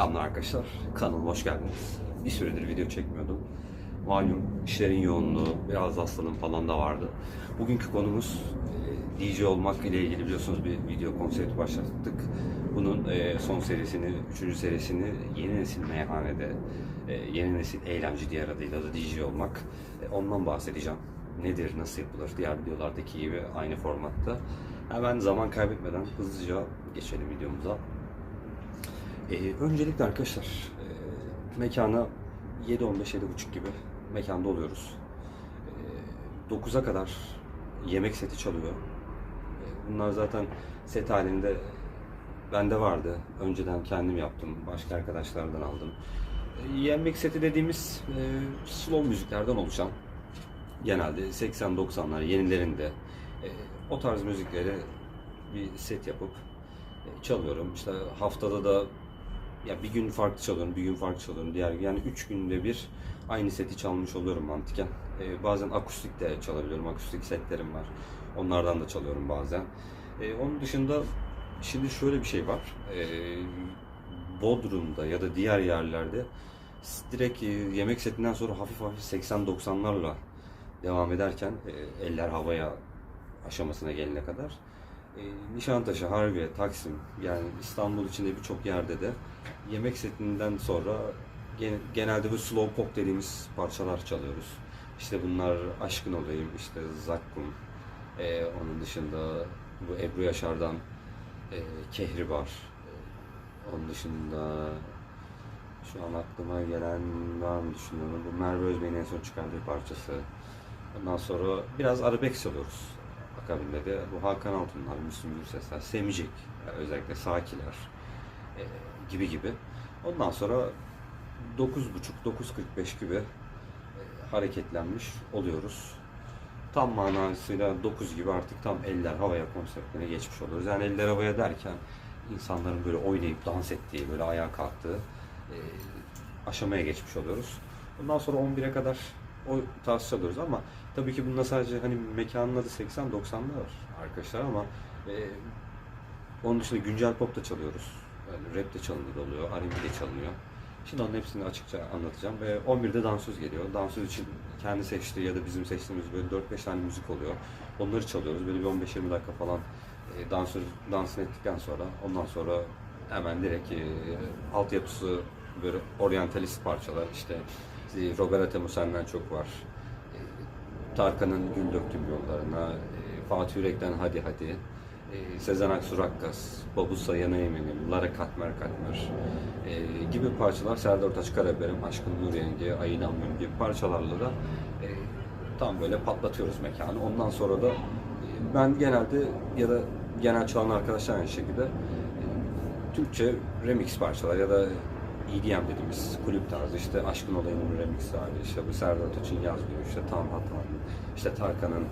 Selamlar arkadaşlar. Kanalıma hoş geldiniz. Bir süredir video çekmiyordum. Malum işlerin yoğunluğu, biraz hastalığım falan da vardı. Bugünkü konumuz e, DJ olmak ile ilgili biliyorsunuz bir video konsepti başlattık. Bunun e, son serisini, üçüncü serisini yeni nesil meyhanede, e, yeni nesil eğlence diğer adıyla da DJ olmak. Ondan bahsedeceğim. Nedir, nasıl yapılır? Diğer videolardaki gibi aynı formatta. Hemen zaman kaybetmeden hızlıca geçelim videomuza. Ee, öncelikle arkadaşlar e, mekana 7.15-7.30 gibi mekanda oluyoruz. E, 9'a kadar yemek seti çalıyor. E, bunlar zaten set halinde bende vardı. Önceden kendim yaptım. Başka arkadaşlardan aldım. E, yemek seti dediğimiz e, slow müziklerden oluşan genelde 80-90'lar yenilerinde e, o tarz müzikleri bir set yapıp e, çalıyorum. İşte haftada da ya bir gün farklı çalıyorum, bir gün farklı çalıyorum. Diğer yani üç günde bir aynı seti çalmış oluyorum mantıken. Ee, bazen akustik de çalabiliyorum. Akustik setlerim var. Onlardan da çalıyorum bazen. Ee, onun dışında şimdi şöyle bir şey var. Ee, Bodrum'da ya da diğer yerlerde direkt e, yemek setinden sonra hafif hafif 80-90'larla devam ederken e, eller havaya aşamasına gelene kadar e, Nişantaşı, Harbiye, Taksim yani İstanbul içinde birçok yerde de yemek setinden sonra gen- genelde bu slow pop dediğimiz parçalar çalıyoruz. İşte bunlar Aşkın Olayım, işte Zakkum, e, onun dışında bu Ebru Yaşar'dan e, Kehribar, onun dışında şu an aklıma gelen var mı düşünüyorum. Bu Merve Özbey'in en son çıkardığı parçası. Ondan sonra biraz arabesk çalıyoruz. Akabinde de bu Hakan Altunlar, Müslüm Gürsesler, Semicik, yani özellikle Sakiler e, gibi gibi. Ondan sonra 9.30-9.45 gibi e, hareketlenmiş oluyoruz. Tam manasıyla 9 gibi artık tam eller havaya konseptine geçmiş oluyoruz. Yani eller havaya derken insanların böyle oynayıp dans ettiği, böyle ayağa kalktığı e, aşamaya geçmiş oluyoruz. Ondan sonra 11'e kadar o tarz çalıyoruz ama tabii ki bunda sadece hani mekanın adı 80-90'da var arkadaşlar ama e, onun dışında güncel pop da çalıyoruz. Yani rap de çalınıyor oluyor, R&B de çalınıyor. Şimdi onun hepsini açıkça anlatacağım ve 11'de dansöz geliyor. Dansöz için kendi seçtiği ya da bizim seçtiğimiz böyle 4-5 tane müzik oluyor. Onları çalıyoruz. Böyle bir 15-20 dakika falan e, dansöz dansını ettikten sonra ondan sonra hemen direkt e, altyapısı böyle oryantalist parçalar işte e, Robert Temusen'den çok var. E, Tarkan'ın Gül Döktüm Yollarına, e, Fatih Yürek'ten Hadi Hadi, Sezen Aksu Rakkas, Babusa Yana Eminim, Lara Katmer Katmer. Gibi parçalar. Serdar Ortaç Karaber'im, Aşkın Nur Yenge, Ayın Amyum gibi parçalarla da e, tam böyle patlatıyoruz mekanı. Ondan sonra da e, ben genelde ya da genel çalan arkadaşlar aynı şekilde e, Türkçe remix parçalar ya da EDM dediğimiz kulüp tarzı işte Aşkın Olayı'nın remix hali, işte bu Serdar Ortaç'ın Yaz Günü, işte Tam Hatan, işte Tarkan'ın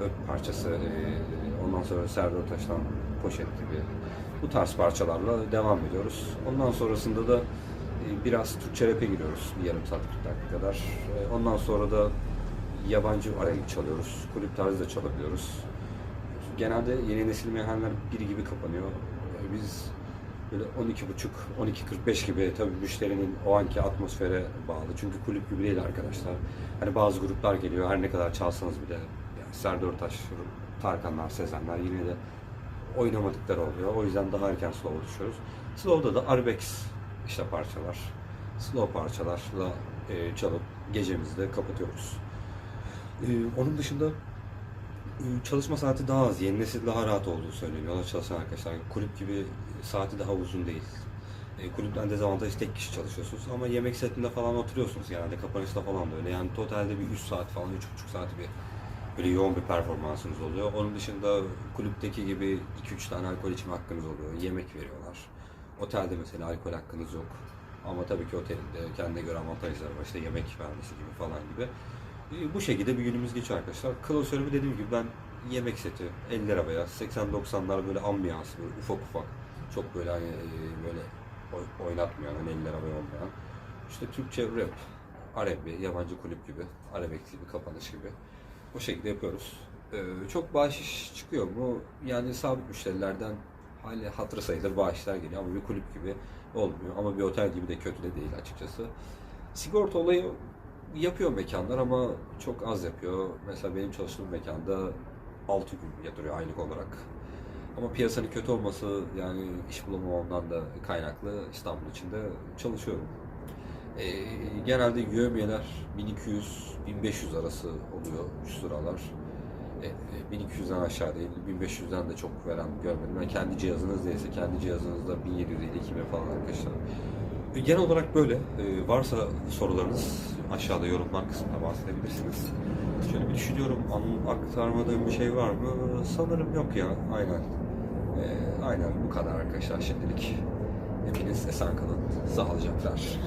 Öp parçası, e, ondan sonra Serdar Ortaç'tan Poşet gibi bu tarz parçalarla devam ediyoruz. Ondan sonrasında da e, biraz Türkçe rap'e giriyoruz bir yarım saat 40 dakika kadar. E, Ondan sonra da yabancı R&B çalıyoruz, kulüp tarzı da çalabiliyoruz. Genelde yeni nesil meyhaneler biri gibi kapanıyor. Biz böyle 12.30 12.45 gibi tabii müşterinin o anki atmosfere bağlı. Çünkü kulüp gibi değil arkadaşlar. Hani bazı gruplar geliyor her ne kadar çalsanız bile yani Serdar Ortaç, Tarkanlar, Sezenler yine de oynamadıkları oluyor. O yüzden daha erken slow'a düşüyoruz. Slow'da da Arbex işte parçalar. Slow parçalarla e, çalıp gecemizi de kapatıyoruz. E, onun dışında e, çalışma saati daha az, yeni nesil daha rahat olduğu söyleniyor çalışan arkadaşlar. Kulüp gibi saati daha uzun değil. E, kulüpten dezavantajı tek kişi çalışıyorsunuz ama yemek setinde falan oturuyorsunuz genelde kapanışta falan da öyle. Yani totalde bir 3 saat falan, 3,5 saat bir böyle yoğun bir performansınız oluyor. Onun dışında kulüpteki gibi 2-3 tane alkol içme hakkınız oluyor. Yemek veriyorlar. Otelde mesela alkol hakkınız yok. Ama tabii ki otelin de kendine göre avantajları var. İşte yemek vermesi gibi falan gibi. E, Bu şekilde bir günümüz geçiyor arkadaşlar. Klasörümü dediğim gibi ben yemek seti, 50 lira veya 80-90'lar böyle ambiyans, böyle ufak ufak. Çok böyle hani e, böyle oy- oynatmayan, hani 50 lira olmayan. İşte Türkçe rap, R&B, yabancı kulüp gibi, arabesk gibi, kapanış gibi. O şekilde yapıyoruz. Ee, çok bahşiş çıkıyor mu? Yani sabit müşterilerden hali hatırı sayılır bağışlar geliyor ama bir kulüp gibi olmuyor. Ama bir otel gibi de kötü de değil açıkçası. Sigorta olayı yapıyor mekanlar ama çok az yapıyor. Mesela benim çalıştığım mekanda 6 gün yatırıyor aylık olarak. Ama piyasanın kötü olması yani iş bulamamamdan da kaynaklı İstanbul içinde çalışıyorum. Ee, genelde yövmiyeler 1200-1500 arası oluyor şu sıralar. E, e, 1200'den aşağı değil, 1500'den de çok veren görmedim. Ben kendi cihazınız değilse kendi cihazınızda 1700 ile 2000 falan arkadaşlar. E, Genel olarak böyle. E, varsa sorularınız aşağıda yorumlar kısmında bahsedebilirsiniz. Şöyle bir düşünüyorum, aktarmadığım bir şey var mı? Sanırım yok ya, aynen. E, aynen bu kadar arkadaşlar şimdilik. Hepiniz esen kalın, sağlıcaklar.